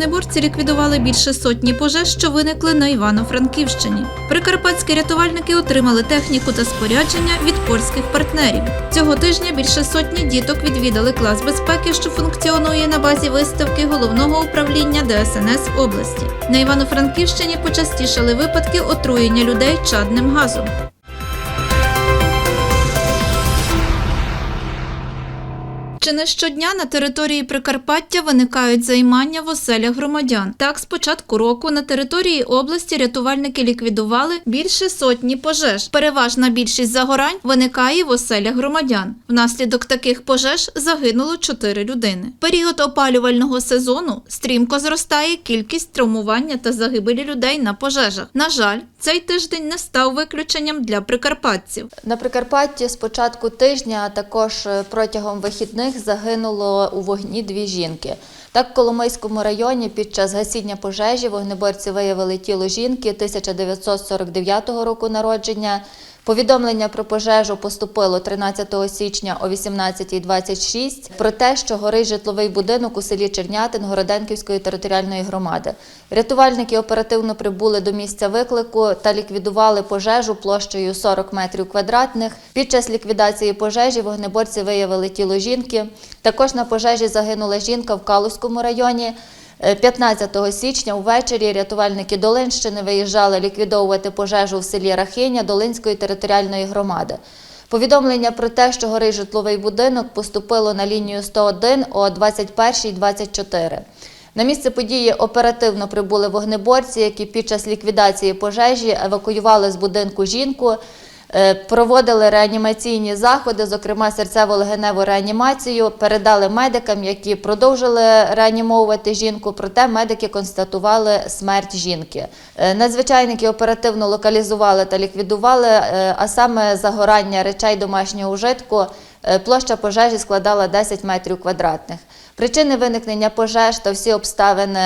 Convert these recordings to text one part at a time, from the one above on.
Вогнеборці ліквідували більше сотні пожеж, що виникли на Івано-Франківщині. Прикарпатські рятувальники отримали техніку та спорядження від польських партнерів. Цього тижня більше сотні діток відвідали клас безпеки, що функціонує на базі виставки головного управління ДСНС області. На Івано-Франківщині почастішали випадки отруєння людей чадним газом. Чи не щодня на території Прикарпаття виникають займання в оселях громадян? Так, з початку року на території області рятувальники ліквідували більше сотні пожеж. Переважна більшість загорань виникає в оселях громадян. Внаслідок таких пожеж загинуло 4 людини. Період опалювального сезону стрімко зростає кількість травмування та загибелі людей на пожежах. На жаль, цей тиждень не став виключенням для прикарпатців. На Прикарпатті з початку тижня, а також е, протягом вихідних загинуло у вогні дві жінки. Так, в Коломийському районі під час гасіння пожежі вогнеборці виявили тіло жінки 1949 року народження. Повідомлення про пожежу поступило 13 січня о 18.26 про те, що горить житловий будинок у селі Чернятин Городенківської територіальної громади. Рятувальники оперативно прибули до місця виклику та ліквідували пожежу площею 40 метрів квадратних. Під час ліквідації пожежі вогнеборці виявили тіло жінки. Також на пожежі загинула жінка в Калузькому районі. Е, 15 січня увечері рятувальники Долинщини виїжджали ліквідовувати пожежу в селі Рахиня Долинської територіальної громади. Повідомлення про те, що горить житловий будинок, поступило на лінію 101 о 21.24. На місце події оперативно прибули вогнеборці, які під час ліквідації пожежі евакуювали з будинку жінку. Е, Проводили реанімаційні заходи, зокрема серцево-легеневу реанімацію, передали медикам, які продовжили реанімовувати жінку. Проте медики констатували смерть жінки. Е, Надзвичайники оперативно локалізували та ліквідували, е, а саме загорання речей домашнього ужитку. Площа пожежі складала 10 метрів квадратних. Причини виникнення пожеж та всі обставини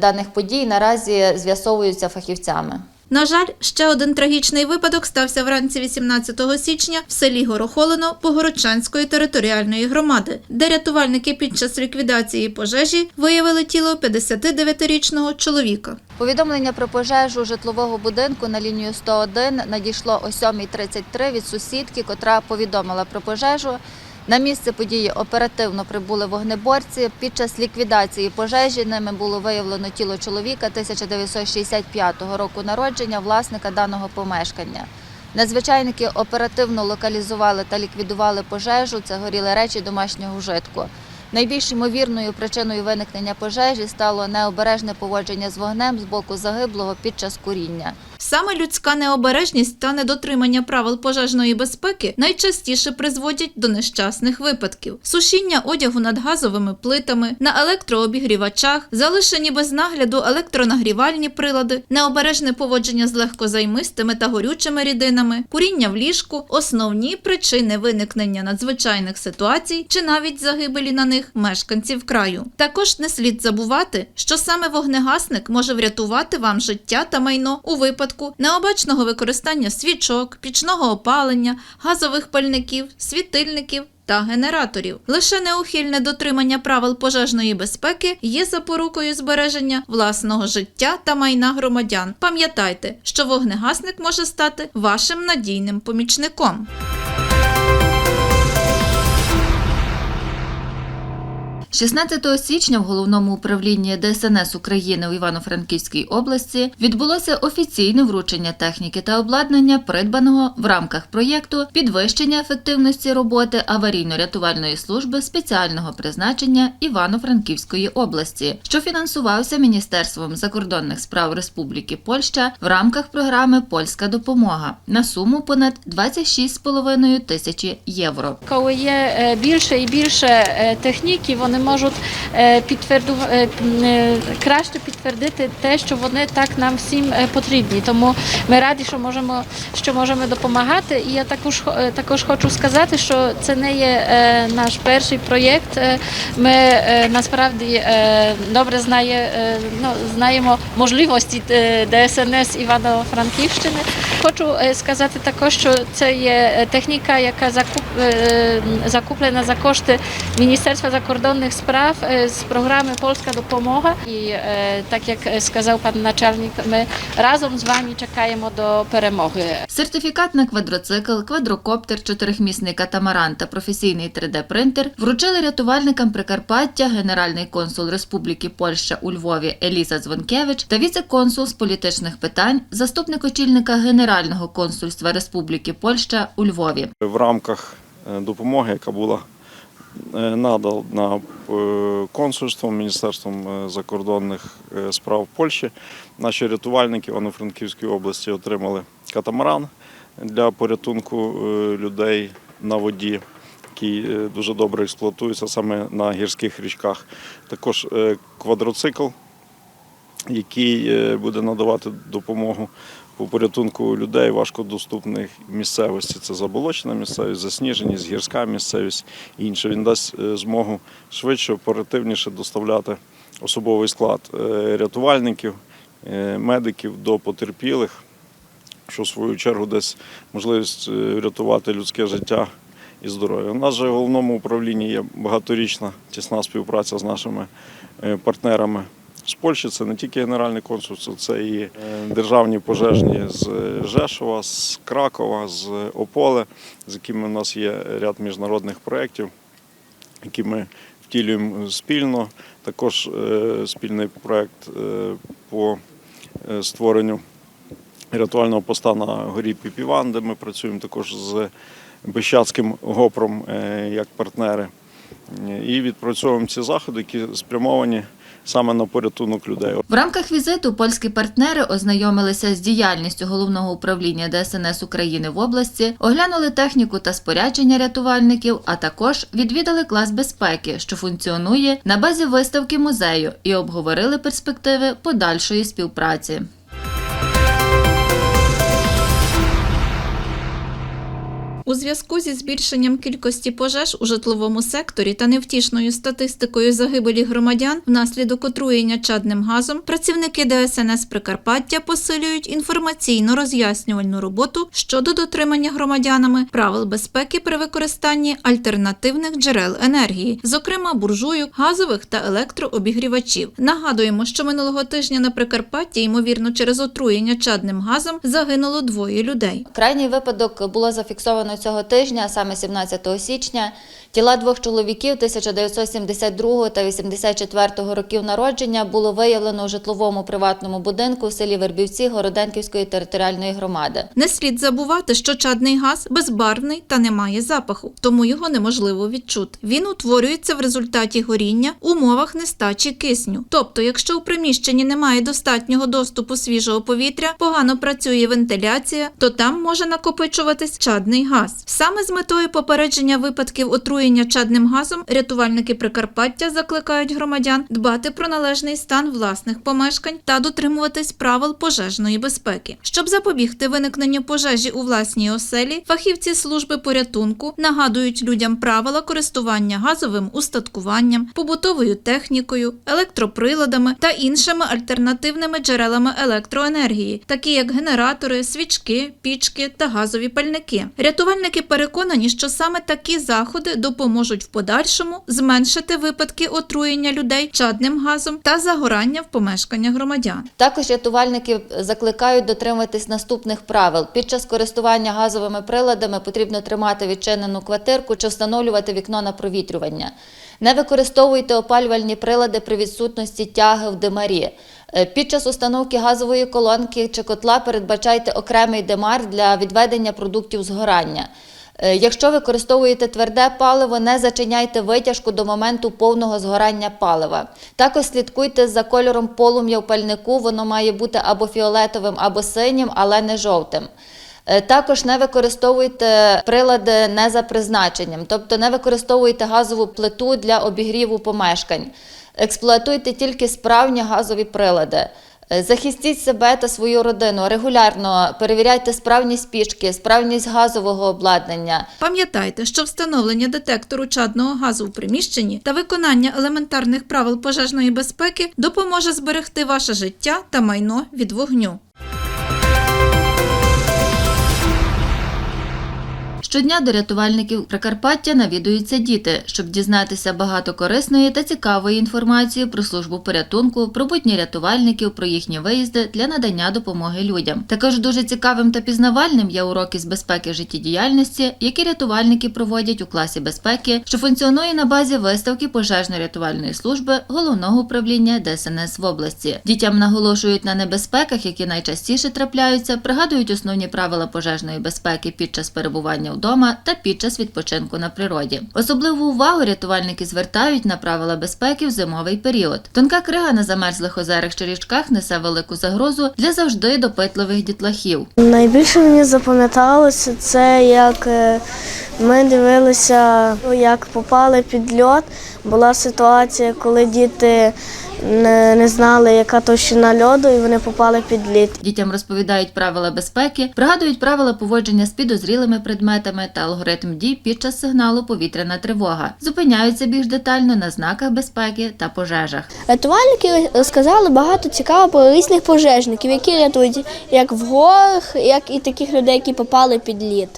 даних подій наразі з'ясовуються фахівцями. На жаль, ще один трагічний випадок стався вранці 18 січня в селі Горохолино Погородчанської територіальної громади, де рятувальники під час ліквідації пожежі виявили тіло 59-річного чоловіка. Повідомлення про пожежу житлового будинку на лінію 101 надійшло о 7.33 від сусідки, котра повідомила про пожежу. На місце події оперативно прибули вогнеборці. Під час ліквідації пожежі ними було виявлено тіло чоловіка 1965 року народження, власника даного помешкання. Надзвичайники оперативно локалізували та ліквідували пожежу. Це горіли речі домашнього вжитку. Найбільш ймовірною причиною виникнення пожежі стало необережне поводження з вогнем з боку загиблого під час куріння. Саме людська необережність та недотримання правил пожежної безпеки найчастіше призводять до нещасних випадків: сушіння одягу над газовими плитами, на електрообігрівачах, залишені без нагляду електронагрівальні прилади, необережне поводження з легкозаймистими та горючими рідинами, куріння в ліжку основні причини виникнення надзвичайних ситуацій чи навіть загибелі на них мешканців краю. Також не слід забувати, що саме вогнегасник може врятувати вам життя та майно у випадку необачного використання свічок, пічного опалення, газових пальників, світильників. Та генераторів лише неухильне дотримання правил пожежної безпеки є запорукою збереження власного життя та майна громадян. Пам'ятайте, що вогнегасник може стати вашим надійним помічником. 16 січня в головному управлінні ДСНС України у Івано-Франківській області відбулося офіційне вручення техніки та обладнання, придбаного в рамках проєкту підвищення ефективності роботи аварійно-рятувальної служби спеціального призначення Івано-Франківської області, що фінансувався Міністерством закордонних справ Республіки Польща в рамках програми Польська допомога на суму понад 26,5 тисячі євро. Коли є е, більше і більше е, техніки, вони можуть е, підтверду- е, е, краще підтвердити те, що вони так нам всім потрібні. Тому ми раді, що можемо, що можемо допомагати. І я також також хочу сказати, що це не є наш перший проєкт. Ми насправді добре знає, ну, знаємо можливості ДСНС Івано-Франківщини. Хочу сказати також, що це є техніка, яка закуп, закуплена за кошти Міністерства закордонних справ е, з програми Польська допомога. І е, так як е, сказав пан начальник, ми разом з вами чекаємо до перемоги. Сертифікат на квадроцикл, квадрокоптер, чотирихмісний катамаран та професійний 3D-принтер вручили рятувальникам Прикарпаття генеральний консул Республіки Польща у Львові Еліза Дзвонкевич та віце-консул з політичних питань, заступник очільника Генерального консульства Республіки Польща у Львові. в рамках допомоги, яка була надана е, консульством, Міністерством е, закордонних е, справ Польщі. Наші рятувальники Івано-Франківської області отримали катамаран для порятунку е, людей на воді, який е, дуже добре експлуатується саме на гірських річках. Також е, квадроцикл, який е, буде надавати допомогу по порятунку людей важкодоступних місцевості. Це заболочена місцевість, засніженість, гірська місцевість і інше. Він дасть е, змогу швидше, оперативніше доставляти особовий склад е, рятувальників, е, медиків до потерпілих, що в свою чергу дасть можливість врятувати людське життя і здоров'я. У нас же в головному управлінні є багаторічна тісна співпраця з нашими партнерами з Польщі. Це не тільки генеральне консульство, це і е, державні пожежні з Жешова, з Кракова, з Ополе, з якими у нас є ряд міжнародних проєктів, які ми втілюємо спільно. Також е, спільний проєкт е, по е, створенню рятувального поста на горі Піпіван, де ми працюємо також з Бещацьким ГОПРом е, як партнери. І відпрацьовуємо ці заходи, які спрямовані саме на порятунок людей. В рамках візиту польські партнери ознайомилися з діяльністю головного управління ДСНС України в області, оглянули техніку та спорядження рятувальників, а також відвідали клас безпеки, що функціонує на базі виставки музею, і обговорили перспективи подальшої співпраці. У зв'язку зі збільшенням кількості пожеж у житловому секторі та невтішною статистикою загибелі громадян внаслідок отруєння чадним газом, працівники ДСНС Прикарпаття посилюють інформаційно-роз'яснювальну роботу щодо дотримання громадянами правил безпеки при використанні альтернативних джерел енергії, зокрема буржуйок, газових та електрообігрівачів. Нагадуємо, що минулого тижня на Прикарпатті, ймовірно, через отруєння чадним газом загинуло двоє людей. Крайній випадок було зафіксовано цього тижня, саме 17 січня. Тіла двох чоловіків 1972 та 84 років народження було виявлено у житловому приватному будинку в селі Вербівці Городенківської територіальної громади. Не слід забувати, що чадний газ безбарвний та не має запаху, тому його неможливо відчути. Він утворюється в результаті горіння в умовах нестачі кисню. Тобто, якщо у приміщенні немає достатнього доступу свіжого повітря, погано працює вентиляція, то там може накопичуватись чадний газ. Саме з метою попередження випадків отруєння чадним газом рятувальники Прикарпаття закликають громадян дбати про належний стан власних помешкань та дотримуватись правил пожежної безпеки. Щоб запобігти виникненню пожежі у власній оселі, фахівці служби порятунку нагадують людям правила користування газовим устаткуванням, побутовою технікою, електроприладами та іншими альтернативними джерелами електроенергії, такі як генератори, свічки, пічки та газові пальники. Рятувальники переконані, що саме такі заходи допоможуть в подальшому зменшити випадки отруєння людей чадним газом та загорання в помешканнях громадян. Також рятувальники закликають дотримуватись наступних правил. Під час користування газовими приладами потрібно тримати відчинену квартирку чи встановлювати вікно на провітрювання. Не використовуйте опалювальні прилади при відсутності тяги в димарі. Е, Під час установки газової колонки чи котла передбачайте окремий димар для відведення продуктів згорання. Е, Якщо використовуєте тверде паливо, не зачиняйте витяжку до моменту повного згорання палива. Також слідкуйте за кольором полум'я в пальнику, воно має бути або фіолетовим, або синім, але не жовтим. Е, Також не використовуйте прилади не за призначенням, тобто не використовуйте газову плиту для обігріву помешкань. Експлуатуйте тільки справні газові прилади. Е, Захистіть себе та свою родину. Регулярно перевіряйте справність пічки, справність газового обладнання. Пам'ятайте, що встановлення детектору чадного газу у приміщенні та виконання елементарних правил пожежної безпеки допоможе зберегти ваше життя та майно від вогню. Щодня до рятувальників Прикарпаття навідуються діти, щоб дізнатися багато корисної та цікавої інформації про службу порятунку, про будні рятувальників, про їхні виїзди для надання допомоги людям. Також дуже цікавим та пізнавальним є уроки з безпеки життєдіяльності, які рятувальники проводять у класі безпеки, що функціонує на базі виставки пожежно-рятувальної служби головного управління ДСНС в області. Дітям наголошують на небезпеках, які найчастіше трапляються, пригадують основні правила пожежної безпеки під час перебування вдома та під час відпочинку на природі. Особливу увагу рятувальники звертають на правила безпеки в зимовий період. Тонка крига на замерзлих озерах чи річках несе велику загрозу для завжди допитливих дітлахів. Найбільше мені запам'яталося це, як е, ми дивилися, ну, як попали під льот. Була ситуація, коли діти не, не знали, яка товщина льоду, і вони попали під лід. Дітям розповідають правила безпеки, пригадують правила поводження з підозрілими предметами та алгоритм дій під час сигналу повітряна тривога. Зупиняються більш детально на знаках безпеки та пожежах. Рятувальники розказали багато цікавого про різних пожежників, які рятують як в горах, як і таких людей, які попали під лід.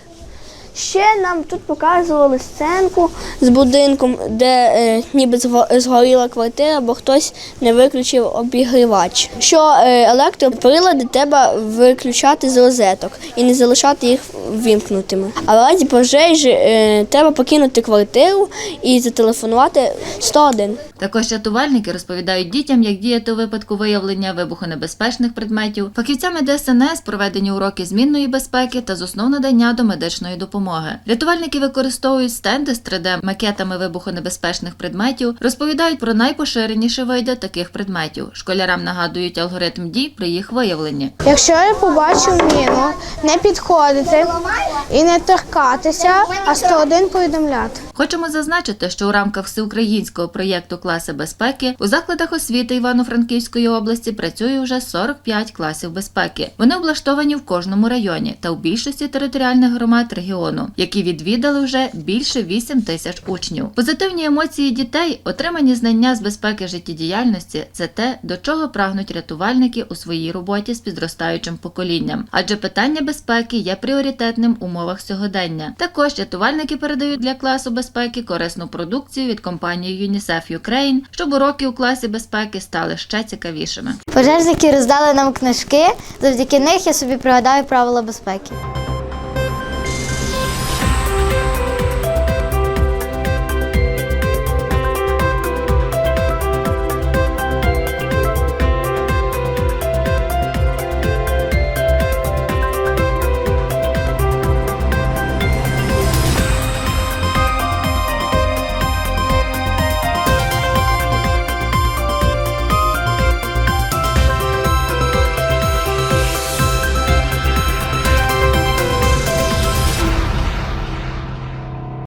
Ще нам тут показували сценку з будинком, де е, ніби зго- згоріла квартира, бо хтось не виключив обігрівач. Що е, електроприлади треба виключати з розеток і не залишати їх вімкнутими. А в разі пожежі е, треба покинути квартиру і зателефонувати 101. Також рятувальники розповідають дітям, як діяти у випадку виявлення вибухонебезпечних предметів. Фахівцями ДСНС проведені уроки змінної безпеки та з основ надання до медичної допомоги. Рятувальники використовують стенди з 3D-макетами вибухонебезпечних предметів, розповідають про найпоширеніші види таких предметів. Школярам нагадують алгоритм дій при їх виявленні. Якщо я побачу міну, не підходити і не торкатися, а 101 повідомляти. Хочемо зазначити, що у рамках всеукраїнського проєкту Класи безпеки у закладах освіти Івано-Франківської області працює вже 45 класів безпеки. Вони облаштовані в кожному районі та у більшості територіальних громад регіону, які відвідали вже більше 8 тисяч учнів. Позитивні емоції дітей, отримані знання з безпеки життєдіяльності це те, до чого прагнуть рятувальники у своїй роботі з підростаючим поколінням. Адже питання безпеки є пріоритетним в умовах сьогодення. Також рятувальники передають для класу безпеки корисну продукцію від компанії UNICEF Ukraine, щоб уроки у класі безпеки стали ще цікавішими. Пожежники роздали нам книжки. Завдяки них я собі пригадаю правила безпеки.